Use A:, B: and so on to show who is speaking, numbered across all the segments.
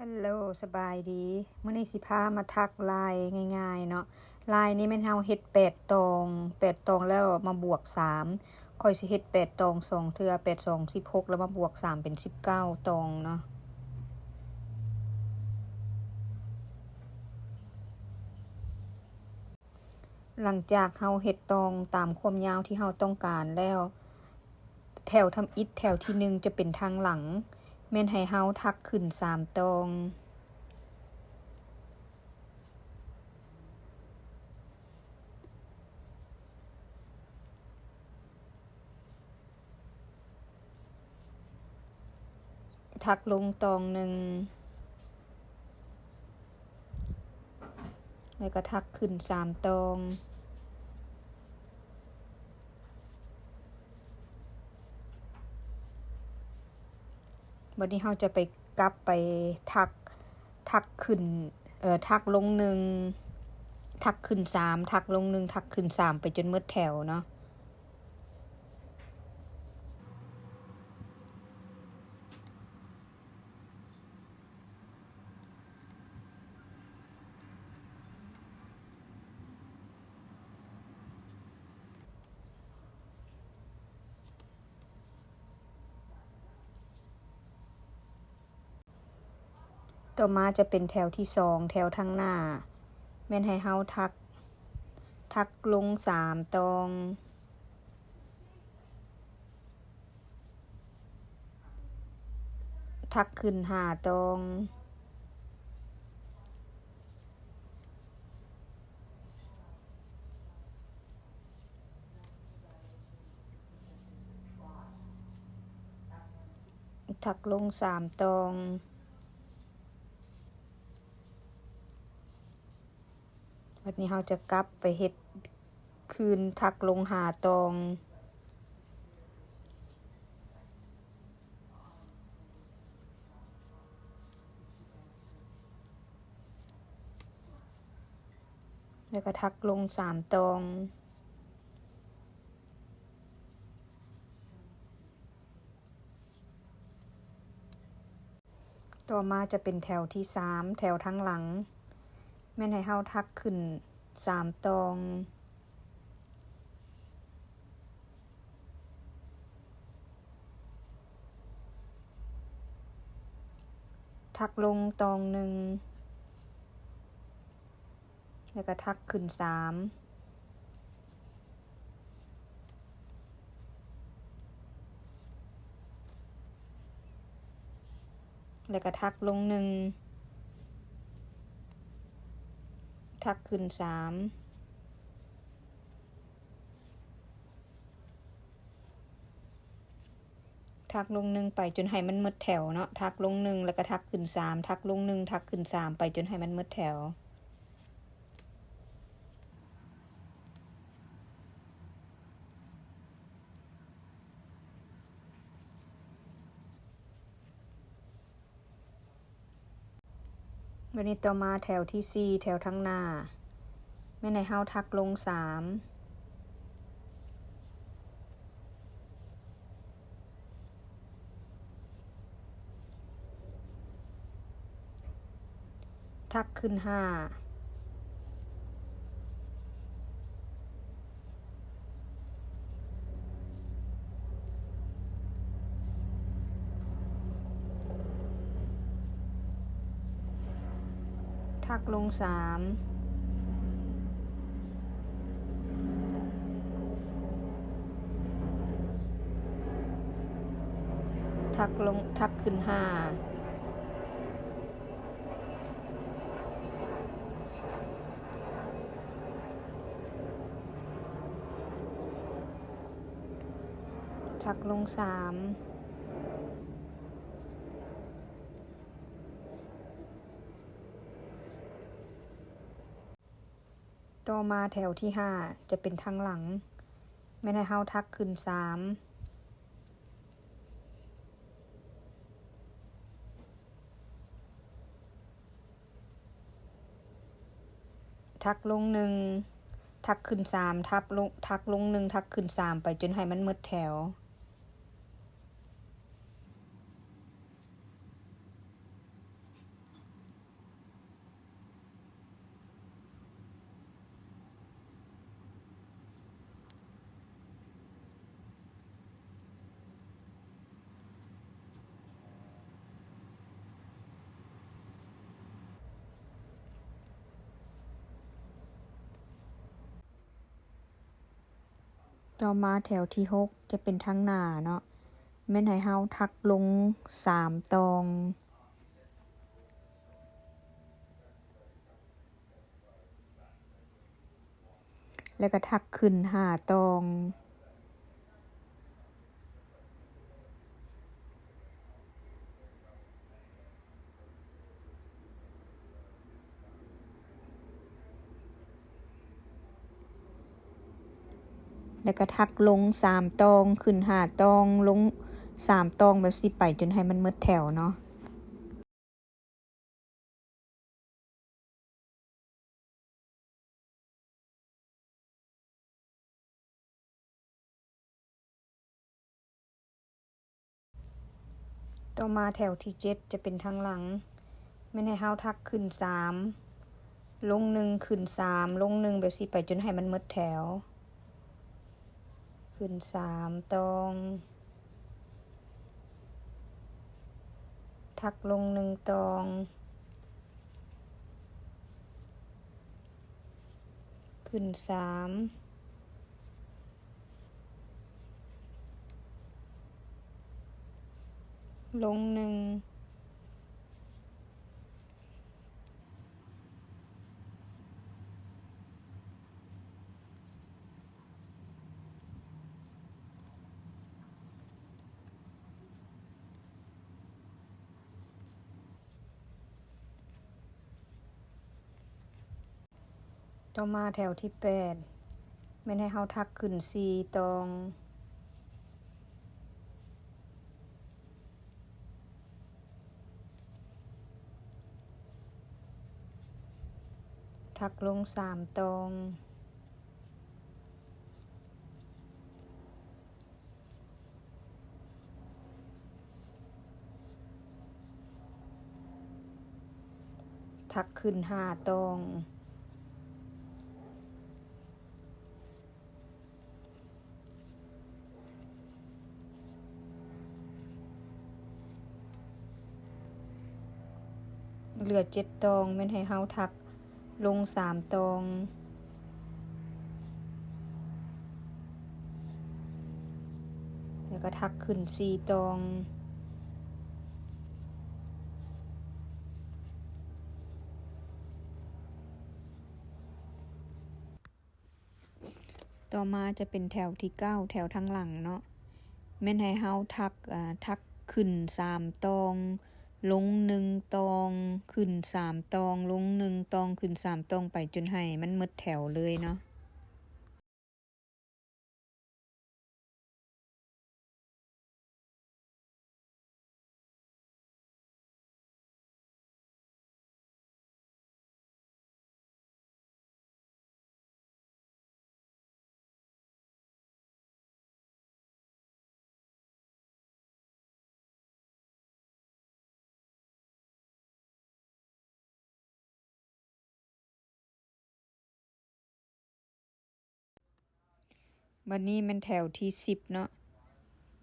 A: ฮัลโหลสบายดีเมื้อนี้สิพามาทักลายง่าย ๆ เนาะลายนี้ม่นเฮาเฮ็ด8ตอง8ตองแล้วมาบวก3ค่อยสิเฮ็ด8ตองสองเทื่อ8 2 16แล้วมาบวก3เป็น19ตองเนาะหลังจากเฮาเฮ็ดตองตามความยาวที่เฮาต้องการแล้ว แถวทำอิฐแถวที่หนึ่งจะเป็นทางหลัง แม่นให้เฮาทักขึ้นสามตองทักลงตองหนึ่ง แล้วก็ทักขึ้นสามตอง วันนี้เราจะไปกลับไปทักทักขึ้นเอ่อทักลงหนึ่งทักขึ้นสามทักลงหนึ่งทักขึ้นสามไปจนมืดแถวเนาะ ต่อมาจะเป็นแถวที่สองแถวทางหน้า แม่นให้เฮาทัก ทักลงสามตองทักขึ้นห้าตอง ทักลงสามตอง วันนี้เราจะกลับไปเฮ็ดคืนทักลงหาตอง แล้วก็ทักลงสามตองต่อมาจะเป็นแถวที่สามแถวทั้งหลัง แม่นให้เฮาทักขึ้นสามตอง ทักลงตองหนึ่ง แล้วก็ทักขึ้นสามแล้วก็ทักลงหนึ่ง ทักขึ้นสามทักลงหนึ่งไปจนให้มันมดแถวเนาะทักลงหนึ่งแล้วก็ทักขึ้นสามทักลงหนึ่งทักขึ้นสามไปจนให้มันมดแถว วันนี้ต่อมาแถวที่ซีแถวทั้งหน้า แม่ในเฮาทักลงสามทักขึ้นห้า ทักล งสามทักลงทักขึ้นห้าทักลงสาม ต่อมาแถวที่ห้าจะเป็นทางหลัง แม่นให้เฮาทักขึ้นสามทักลงหนึ่งทักขึ้นสามทับลงทักลงหนึ่งทักขึ้นสามไปจนให้มันหมดแถว ต่อมาแถวที่หกจะเป็นทั้งหน้าเนาะแม่นให้เฮาทักลงสามตอง แล้วก็ทักขึ้นห้าตอง แล้วก็ทักลงสามตอง ขึ้นหาตอง ลงสามตองแบบสิไปจนให้มันหมดแถวเนาะต่อมาแถวที่เจ็ดจะเป็นทางหลังแม่ให้เฮาทักขึ้นสามลงหนึ่งขึ้นสามลงหนึ่งแบบสิไปจนให้มันหมดแถว ขึ้นสามตองทักลงหนึ่งตอง ขึ้นสามลงหนึ่ง ต่อมาแถวที่แปดแม่ให้เฮาทักขึ้นสี่ตองทักลงสามตองทักขึ้นห้าตอง ลือเจ็ดตองแม่นให้เฮาทักลงสามตองแล้วก็ทักขึ้นสี่ตองต่อมาจะเป็นแถวที่เก้าแถวทางหลังเนาะแม่นให้เฮาทักอ่าทักขึ้นสามตอง ลงหนึ่งตองขึ้นสามตอง ลงหนึ่งตองขึ้นสามตองไปจนให้มันมดแถวเลยเนาะ บัดนี้มันแถวที่สิบเนาะ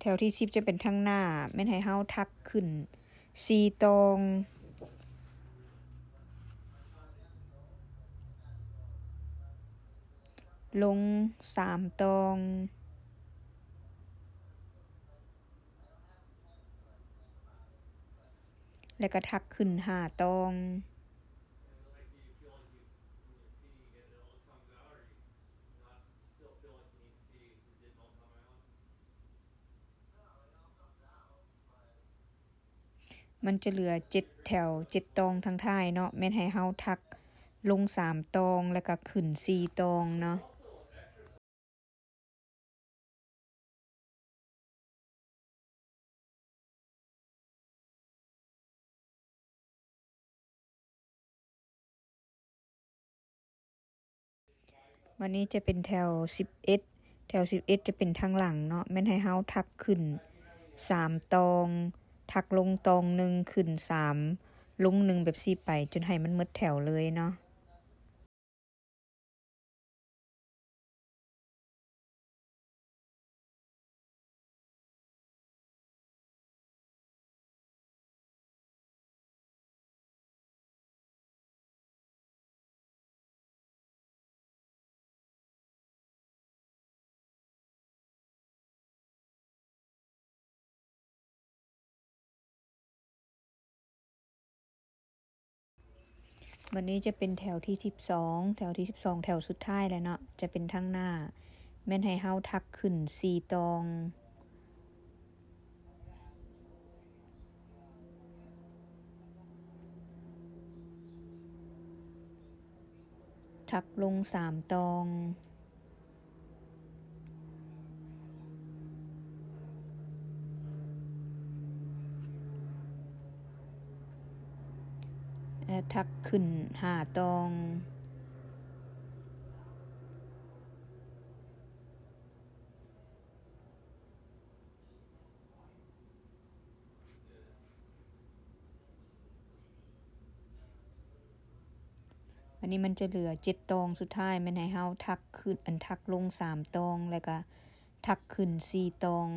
A: แถวที่สิบจะเป็นทางหน้าแม่นให้เฮาทักขึ้นสี่ตองลงสามตอง แล้วก็ทักขึ้นห้าตอง มันจะเหลือเจ็ดแถวเจ็ดตองทางท้ายเนาะแม่นให้เฮาทักลงสามตองแล้วก็ขึ้นสี่ตองเนาะวันนี้จะเป็นแถวสิบเอ็ดแถวสิบเอ็ดจะเป็นทางหลังเนาะแม่นให้เฮาทักขึ้นสามตอง ถักลงตองหนึ่งขึ้นสามลงหนึ่งแบบสี่ไปจนให้มันหมดแถวเลยเนาะ วันนี้จะเป็นแถวที่ 12 แถวที่ 12 แถวสุดท้ายแล้วเนาะ จะเป็นทั้งหน้า แม่นให้เฮาทักขึ้นสี่ตอง ทักลงสามตอง ทักขึ้นหาตองอันนี้มันจะเหลือเจ็ดตองสุดท้ายมันให้เฮาทักขึ้นอันทักลงสามตองแล้วก็ทักขึ้นสี่ตอง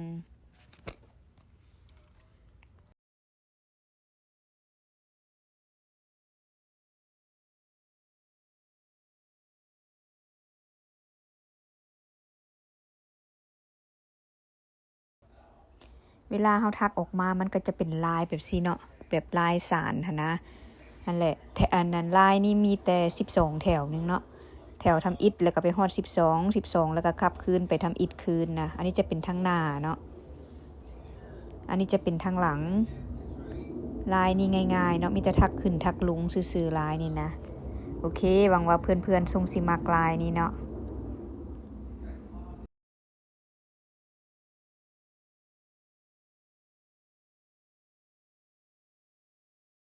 A: เวลาเฮาทักออกมามันก็จะเป็นลายแบบซีเนาะแบบลายสารนนะนั่นแหละแถอันนั้นลายนี่มีแต่12แถวนึงเนาะแถวทำอิฐแล้วก็ไปฮอด12 12แล้วก็ขับคืนไปทำอิฐคืนนะอันนี้จะเป็นทางหน้าเนาะอันนี้จะเป็นทางหลัง ลายนี่ง่ายๆเนาะมีแต่ทักขึ้นทักลงซื่อๆลายนี่นะ โอเคหวังว่าเพื่อนๆทรงสิมักลายนี้เนาะ